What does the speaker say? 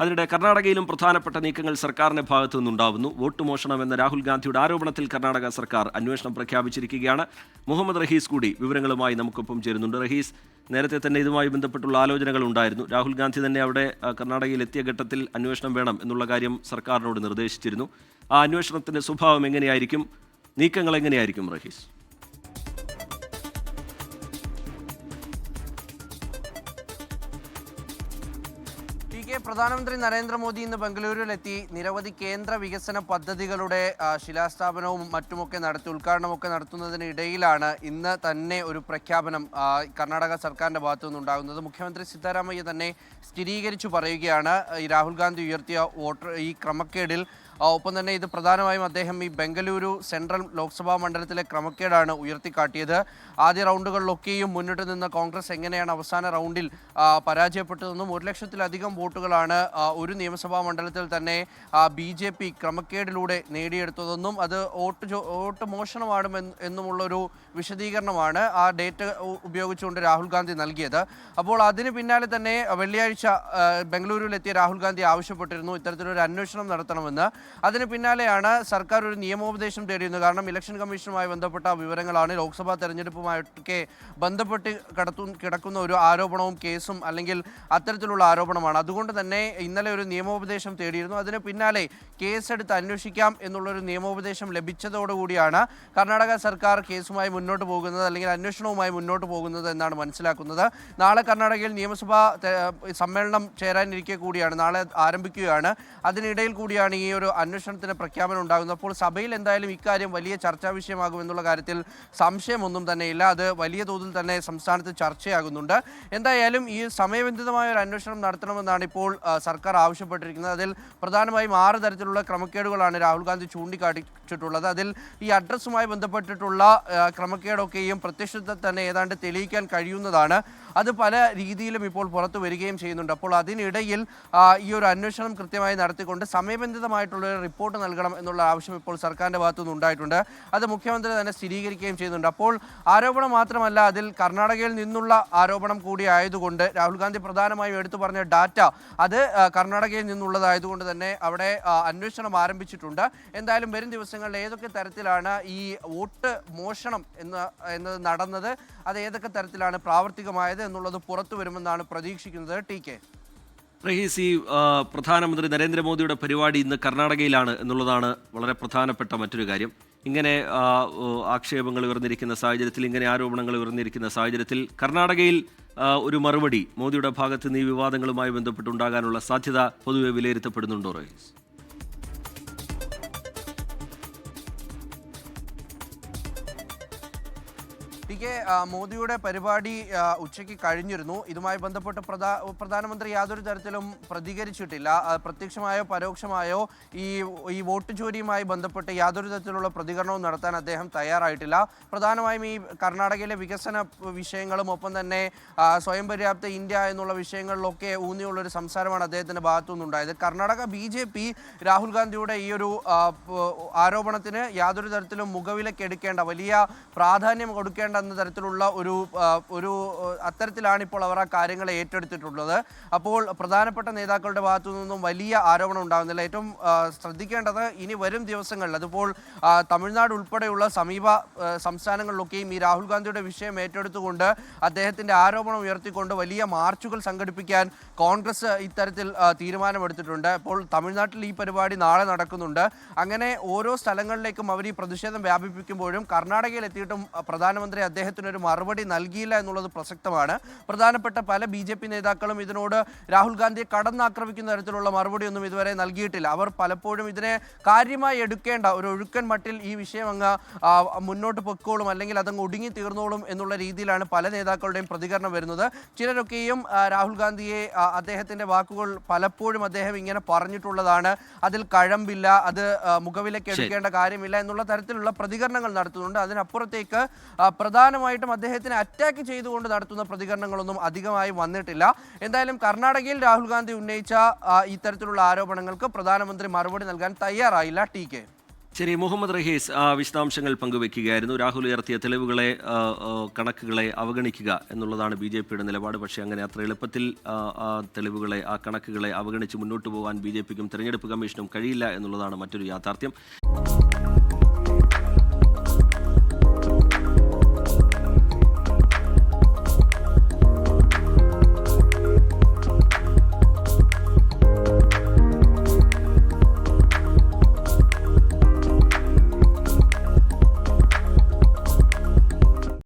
അതിനിടെ കർണാടകയിലും പ്രധാനപ്പെട്ട നീക്കങ്ങൾ സർക്കാരിന്റെ ഭാഗത്തു നിന്നുണ്ടാവുന്നു. വോട്ട് മോഷണം എന്ന രാഹുൽ ഗാന്ധിയുടെ ആരോപണത്തിൽ കർണാടക സർക്കാർ അന്വേഷണം പ്രഖ്യാപിച്ചിരിക്കുകയാണ്. മുഹമ്മദ് റഹീസ് കൂടി വിവരങ്ങളുമായി നമുക്കൊപ്പം ചേരുന്നുണ്ട്. റഹീസ് നേരത്തെ തന്നെ ഇതുമായി ബന്ധപ്പെട്ടുള്ള ആലോചനകൾ ഉണ്ടായിരുന്നു. രാഹുൽ ഗാന്ധി തന്നെ അവിടെ കർണാടകയിൽ എത്തിയ ഘട്ടത്തിൽ അന്വേഷണം വേണം എന്നുള്ള കാര്യം സർക്കാരിനോട് നിർദ്ദേശിച്ചിരുന്നു. ആ അന്വേഷണത്തിന്റെ സ്വഭാവം എങ്ങനെയായിരിക്കും? നീക്കങ്ങൾ എങ്ങനെയായിരിക്കും റഹീസ്? പ്രധാനമന്ത്രി നരേന്ദ്രമോദി ഇന്ന് ബംഗളൂരുവിലെത്തി. നിരവധി കേന്ദ്ര വികസന പദ്ധതികളുടെ ശിലാസ്ഥാപനവും മറ്റുമൊക്കെ നടത്തി ഉദ്ഘാടനമൊക്കെ നടത്തുന്നതിനിടയിലാണ് ഇന്ന് തന്നെ ഒരു പ്രഖ്യാപനം കർണാടക സർക്കാരിന്റെ ഭാഗത്തു നിന്നുണ്ടാകുന്നത്. മുഖ്യമന്ത്രി സിദ്ധാരാമയ്യ തന്നെ സ്ഥിരീകരിച്ചു പറയുകയാണ്. ഈ രാഹുൽ ഗാന്ധി ഉയർത്തിയ വോട്ടർ ഈ ക്രമക്കേടിൽ ഒപ്പം തന്നെ ഇത് പ്രധാനമായും അദ്ദേഹം ഈ ബംഗളൂരു സെൻട്രൽ ലോക്സഭാ മണ്ഡലത്തിലെ ക്രമക്കേടാണ് ഉയർത്തിക്കാട്ടിയത്. ആദ്യ റൗണ്ടുകളിലൊക്കെയും മുന്നിട്ട് നിന്ന കോൺഗ്രസ് എങ്ങനെയാണ് അവസാന റൗണ്ടിൽ പരാജയപ്പെട്ടതെന്നും ഒരു ലക്ഷത്തിലധികം വോട്ടുകളാണ് ഒരു നിയമസഭാ മണ്ഡലത്തിൽ തന്നെ ബി ജെ പി ക്രമക്കേടിലൂടെ നേടിയെടുത്തതെന്നും അത് വോട്ട് വോട്ട് മോഷണമാണ് എന്ന് എന്നുമുള്ളൊരു വിശദീകരണമാണ് ആ ഡേറ്റ് ഉപയോഗിച്ചുകൊണ്ട് രാഹുൽ ഗാന്ധി നൽകിയത്. അപ്പോൾ അതിന് പിന്നാലെ തന്നെ വെള്ളിയാഴ്ച ബംഗളൂരുവിലെത്തിയ രാഹുൽ ഗാന്ധി ആവശ്യപ്പെട്ടിരുന്നു. ഇത്തരത്തിലൊരു അന്വേഷണം നടത്തണമെന്ന് അതിന് പിന്നാലെയാണ് സർക്കാർ ഒരു നിയമോപദേശം തേടിയിരുന്നത്. കാരണം ഇലക്ഷൻ കമ്മീഷനുമായി ബന്ധപ്പെട്ട വിവരങ്ങളാണ് ലോക്സഭാ തെരഞ്ഞെടുപ്പുമായിട്ടൊക്കെ ബന്ധപ്പെട്ട് കിടത്തു കിടക്കുന്ന ഒരു ആരോപണവും കേസും അല്ലെങ്കിൽ അത്തരത്തിലുള്ള ആരോപണമാണ്. അതുകൊണ്ട് തന്നെ ഇന്നലെ ഒരു നിയമോപദേശം തേടിയിരുന്നു. അതിന് പിന്നാലെ കേസെടുത്ത് അന്വേഷിക്കാം എന്നുള്ളൊരു നിയമോപദേശം ലഭിച്ചതോടുകൂടിയാണ് കർണാടക സർക്കാർ കേസുമായി മുന്നോട്ട് പോകുന്നത് അല്ലെങ്കിൽ അന്വേഷണവുമായി മുന്നോട്ട് പോകുന്നത് എന്നാണ് മനസ്സിലാക്കുന്നത്. നാളെ കർണാടകയിൽ നിയമസഭാ സമ്മേളനം ചേരാനിരിക്കെ കൂടിയാണ്. നാളെ ആരംഭിക്കുകയാണ്. അതിനിടയിൽ കൂടിയാണ് ഈ ഒരു അന്വേഷണത്തിന് പ്രഖ്യാപനം ഉണ്ടാകുന്നു. അപ്പോൾ സഭയിൽ എന്തായാലും ഇക്കാര്യം വലിയ ചർച്ചാ വിഷയമാകുമെന്നുള്ള കാര്യത്തിൽ സംശയമൊന്നും തന്നെ ഇല്ല അത് വലിയ തോതിൽ തന്നെ സംസ്ഥാനത്ത് ചർച്ചയാകുന്നുണ്ട്. എന്തായാലും ഈ സമയബന്ധിതമായ ഒരു അന്വേഷണം നടത്തണമെന്നാണ് ഇപ്പോൾ സർക്കാർ ആവശ്യപ്പെട്ടിരിക്കുന്നത്. അതിൽ പ്രധാനമായും ആറ് തരത്തിലുള്ള ക്രമക്കേടുകളാണ് രാഹുൽ ഗാന്ധി ചൂണ്ടിക്കാട്ടിച്ചിട്ടുള്ളത്. അതിൽ ഈ അഡ്രസ്സുമായി ബന്ധപ്പെട്ടിട്ടുള്ള ക്രമക്കേടൊക്കെയും പ്രത്യക്ഷത്തിൽ തന്നെ ഏതാണ്ട് തെളിയിക്കാൻ കഴിയുന്നതാണ്. അത് പല രീതിയിലും ഇപ്പോൾ പുറത്തു വരികയും ചെയ്യുന്നുണ്ട്. അപ്പോൾ അതിനിടയിൽ ഈ ഒരു അന്വേഷണം കൃത്യമായി നടത്തിക്കൊണ്ട് സമയബന്ധിതമായിട്ടുള്ള ഒരു റിപ്പോർട്ട് നൽകണം എന്നുള്ള ആവശ്യം ഇപ്പോൾ സർക്കാരിന്റെ ഭാഗത്തുനിന്ന് ഉണ്ടായിട്ടുണ്ട്. അത് മുഖ്യമന്ത്രി തന്നെ സ്ഥിരീകരിക്കുകയും ചെയ്യുന്നുണ്ട്. അപ്പോൾ ആരോപണം മാത്രമല്ല അതിൽ കർണാടകയിൽ നിന്നുള്ള ആരോപണം കൂടി ആയതുകൊണ്ട് രാഹുൽ ഗാന്ധി പ്രധാനമായും എടുത്തു പറഞ്ഞ ഡാറ്റ അത് കർണാടകയിൽ നിന്നുള്ളതായതുകൊണ്ട് തന്നെ അവിടെ അന്വേഷണം ആരംഭിച്ചിട്ടുണ്ട്. എന്തായാലും വരും ദിവസങ്ങളിൽ ഏതൊക്കെ തരത്തിലാണ് ഈ വോട്ട് മോഷണം എന്ന് എന്നത് നടന്നത് അത് ഏതൊക്കെ തരത്തിലാണ് പ്രാവർത്തികമായത് എന്നുള്ളത് പുറത്തു വരുമെന്നാണ് പ്രതീക്ഷിക്കുന്നത്. ടി കെ റഹീസ് ഈ പ്രധാനമന്ത്രി നരേന്ദ്രമോദിയുടെ പരിപാടി ഇന്ന് കർണാടകയിലാണ് എന്നുള്ളതാണ് വളരെ പ്രധാനപ്പെട്ട മറ്റൊരു കാര്യം. ഇങ്ങനെ ആക്ഷേപങ്ങൾ ഉയർന്നിരിക്കുന്ന സാഹചര്യത്തിൽ ഇങ്ങനെ ആരോപണങ്ങൾ ഉയർന്നിരിക്കുന്ന സാഹചര്യത്തിൽ കർണാടകയിൽ ഒരു മറുപടി മോദിയുടെ ഭാഗത്ത് നിന്ന് ഈ വിവാദങ്ങളുമായി ബന്ധപ്പെട്ടുണ്ടാകാനുള്ള സാധ്യത പൊതുവെ വിലയിരുത്തപ്പെടുന്നുണ്ടോ റഹീസ്? ടി കെ മോദിയുടെ പരിപാടി ഉച്ചയ്ക്ക് കഴിഞ്ഞിരുന്നു. ഇതുമായി ബന്ധപ്പെട്ട് പ്രധാ പ്രധാനമന്ത്രി യാതൊരു തരത്തിലും പ്രതികരിച്ചിട്ടില്ല. പ്രത്യക്ഷമായോ പരോക്ഷമായോ ഈ ഈ വോട്ട് ചോരിയുമായി ബന്ധപ്പെട്ട് യാതൊരു തരത്തിലുള്ള പ്രതികരണവും നടത്താൻ അദ്ദേഹം തയ്യാറായിട്ടില്ല. പ്രധാനമായും ഈ കർണാടകയിലെ വികസന വിഷയങ്ങളും ഒപ്പം തന്നെ സ്വയം പര്യാപ്ത ഇന്ത്യ എന്നുള്ള വിഷയങ്ങളിലൊക്കെ ഊന്നിയുള്ളൊരു സംസാരമാണ് അദ്ദേഹത്തിന്റെ ഭാഗത്തു നിന്നുണ്ടായത് Karnataka B J P Rahul ഗാന്ധിയുടെ ഈ ഒരു പ- ആരോപണത്തിന് യാതൊരു തരത്തിലും മുഖവിലക്കെടുക്കേണ്ട വലിയ പ്രാധാന്യം കൊടുക്കേണ്ട എന്ന തരത്തിലുള്ള ഒരു ഒരു അത്തരത്തിലാണ് ഇപ്പോൾ അവർ ആ കാര്യങ്ങളെ ഏറ്റെടുത്തിട്ടുള്ളത്. അപ്പോൾ പ്രധാനപ്പെട്ട നേതാക്കളുടെ ഭാഗത്തു നിന്നും വലിയ ആരോപണം ഉണ്ടാകുന്നില്ല. ഏറ്റവും ശ്രദ്ധിക്കേണ്ടത് ഇനി വരും ദിവസങ്ങളിൽ അതിപ്പോൾ തമിഴ്നാട് ഉൾപ്പെടെയുള്ള സമീപ സംസ്ഥാനങ്ങളിലൊക്കെയും ഈ രാഹുൽ ഗാന്ധിയുടെ വിഷയം ഏറ്റെടുത്തുകൊണ്ട് അദ്ദേഹത്തിന്റെ ആരോപണം ഉയർത്തിക്കൊണ്ട് വലിയ മാർച്ചുകൾ സംഘടിപ്പിക്കാൻ കോൺഗ്രസ് ഇത്തരത്തിൽ തീരുമാനമെടുത്തിട്ടുണ്ട്. അപ്പോൾ തമിഴ്നാട്ടിൽ ഈ പരിപാടി നാളെ നടക്കുന്നുണ്ട്. അങ്ങനെ ഓരോ സ്ഥലങ്ങളിലേക്കും അവർ ഈ പ്രതിഷേധം വ്യാപിപ്പിക്കുമ്പോഴും കർണാടകയിൽ എത്തിയിട്ടും പ്രധാനമന്ത്രി അദ്ദേഹത്തിന് ഒരു മറുപടി നൽകിയില്ല എന്നുള്ളത് പ്രസക്തമാണ്. പ്രധാനപ്പെട്ട പല ബി ജെ പി നേതാക്കളും ഇതിനോട് രാഹുൽ ഗാന്ധിയെ കടന്നാക്രമിക്കുന്ന തരത്തിലുള്ള മറുപടിയൊന്നും ഇതുവരെ നൽകിയിട്ടില്ല. അവർ പലപ്പോഴും ഇതിനെ കാര്യമായി എടുക്കേണ്ട ഒരു ഒഴുക്കൻ മട്ടിൽ ഈ വിഷയം അങ്ങ് മുന്നോട്ട് പൊക്കോളും അല്ലെങ്കിൽ അതങ്ങ് ഒടുങ്ങി തീർന്നോളും എന്നുള്ള രീതിയിലാണ് പല നേതാക്കളുടെയും പ്രതികരണം വരുന്നത്. ചിലരൊക്കെയും രാഹുൽ ഗാന്ധിയെ അദ്ദേഹത്തിന്റെ അദ്ദേഹത്തിന്റെ വാക്കുകൾ പലപ്പോഴും അദ്ദേഹം ഇങ്ങനെ പറഞ്ഞിട്ടുള്ളതാണ്. അതിൽ കഴമ്പില്ല അത് മുഖവിലേക്ക് എടുക്കേണ്ട കാര്യമില്ല എന്നുള്ള തരത്തിലുള്ള പ്രതികരണങ്ങൾ നടത്തുന്നുണ്ട്. അതിനപ്പുറത്തേക്ക് ആ, പ്രധാനമായിട്ടും അദ്ദേഹത്തിനെ അറ്റാക്ക് ചെയ്തുകൊണ്ട് നടത്തുന്ന പ്രതികരണങ്ങളൊന്നും അധികമായി വന്നിട്ടില്ല. എന്തായാലും കർണാടകയിൽ രാഹുൽ ഗാന്ധി ഉന്നയിച്ച ഇത്തരത്തിലുള്ള ആരോപണങ്ങൾക്ക് പ്രധാനമന്ത്രി മറുപടി നൽകാൻ തയ്യാറായില്ല. T K. ശരി മുഹമ്മദ് റഹീസ് വിശദാംശങ്ങൾ പങ്കുവെക്കുകയായിരുന്നു. രാഹുൽ ഉയർത്തിയ തെളിവുകളെ കണക്കുകളെ അവഗണിക്കുക എന്നുള്ളതാണ് ബി ജെ പിയുടെ നിലപാട്. പക്ഷേ അങ്ങനെ അത്ര എളുപ്പത്തിൽ തെളിവുകളെ ആ കണക്കുകളെ അവഗണിച്ച് മുന്നോട്ട് പോകാൻ ബി ജെ പിക്കും തെരഞ്ഞെടുപ്പ് കമ്മീഷനും കഴിയില്ല എന്നുള്ളതാണ് മറ്റൊരു യാഥാർത്ഥ്യം.